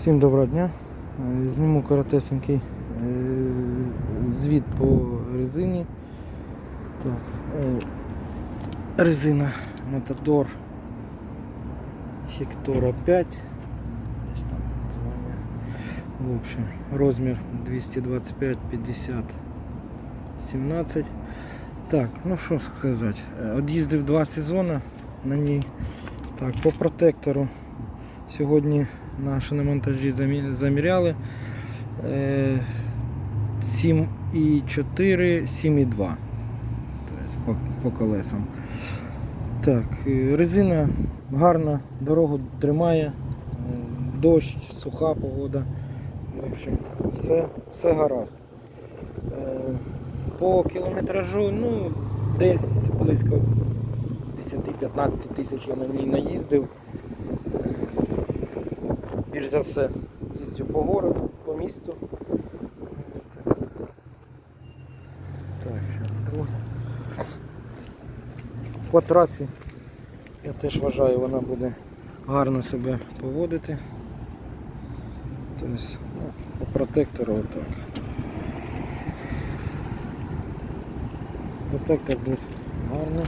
Всім доброго дня. Е, Зніму коротесенький е, звіт по резині. Так, е, резина Matador Hectora 5. Десь там названня. В общем, розмір 225 50 17. Так, ну що сказати. Од'їздив два сезони на ній. Так, по протектору. Сьогодні на монтажі заміряли. Е, 7,4, 7,2. Тобто по, по колесам. Так, е, резина гарна, дорогу тримає, е, дощ, суха погода. В общем, все, все гаразд. Е, По кілометражу, ну, десь близько 10-15 тисяч я на ній наїздив. Більш за все їздю по городу, по місту. Так, зараз трохи. По трасі я теж вважаю, вона буде гарно себе поводити. Тобто, ну, по протектору отак. Протектор досить гарний.